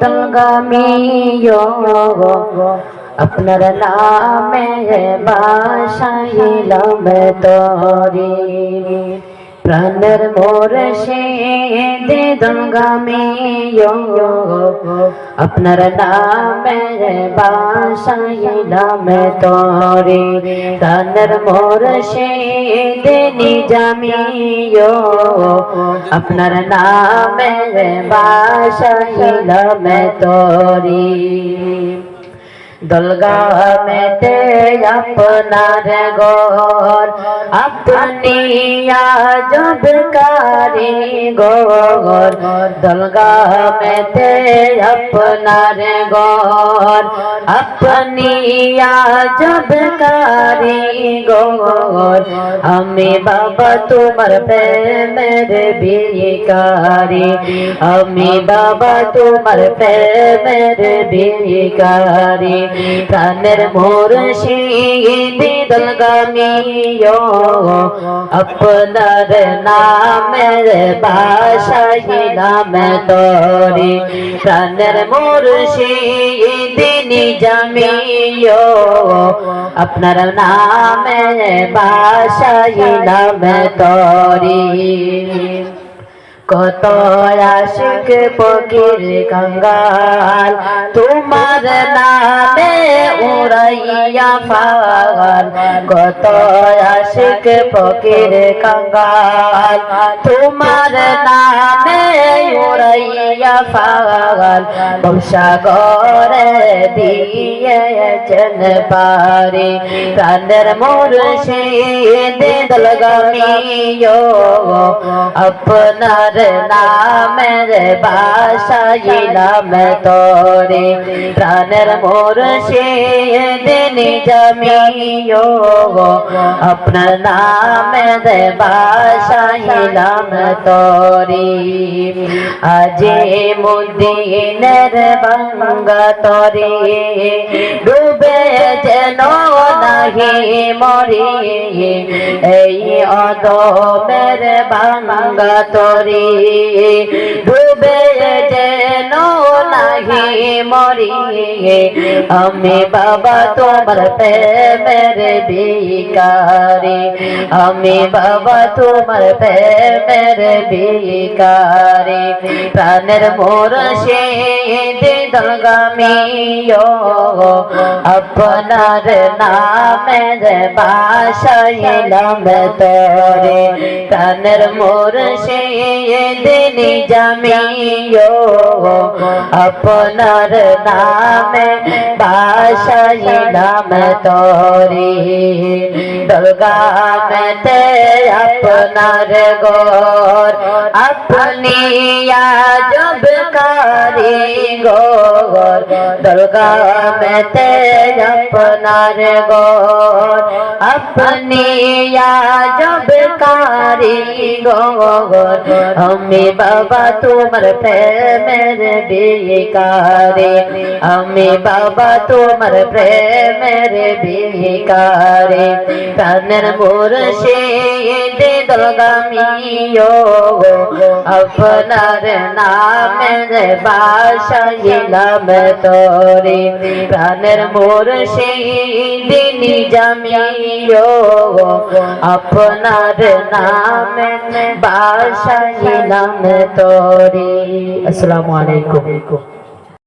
দলগামিও আপনার নামে বাসাইলাম তরি প্রাণের মোর সে দে দলগামিও আপনার নামে বাসাইলাম তরি প্রাণের মোর সে দে নিজামিও আপনার নামে বাসাইলাম তরি দলগামেতে আপনার গর আপনি আজব কারি গর দলগামেতে আপনার গর আপনি আজব কারি গর আমি বাবা তোমার প্রেমের বিকারি আমি বাবা তোমার প্রেমের বিকারি প্রাণের মোর শীদি দলগামিও আপনার নামের বাসাই নাম তরি প্রাণের মোর শীদি নিজামিও আপনার নামে বাসাই নাম তরি কত আশিক পকির গঙ্গাল তোমার নামে উড়াইয়া ফাগাল কত আশিক ফকির কঙ্গাল, তোমার নামে উড়াইয়া ফাগাল। বংশাগরে দিয়েছেন পারি, প্রাণের মোর সে দলগামিও। আপনার নামের বাসাইলাম তোরে, প্রাণের মোর সে দিন জমিও আপনার নামের বাসাইলাম তোরে। আজে মুদিনের বাঙ্গা তরে। ডুবে যেন নাহি মরি। এই অদমের বাঙ্গা তরে। ডুবে নাহি মরিয়ে। আমি বাবা, তোমার প্রেমের বিকারি আমি বাবা, তোমার প্রেমের বিকারি প্রাণের মোর সে দলগামিও আপনার নামের বাসাইলাম তোরে প্রাণের মোর সে দিন জামিও আপনার নামে বাসাইলাম তোরে দলগামেতে আপনার গোর আপনি আজব কারি গোর দলগামেতে আপনার গোর আপনি আজব কারি গোর আমি বাবা তোমার প্রেমের বিকারে আমি বাবা তোমার প্রেমের বিকারে প্রাণের মোর সে দে দলগামিও আপনার নামের বাসাইলাম তোরে প্রাণের মোর সে দিন জামিও আপনার নামে বাসাইলাম তোরে আসসালামু আলাইকুম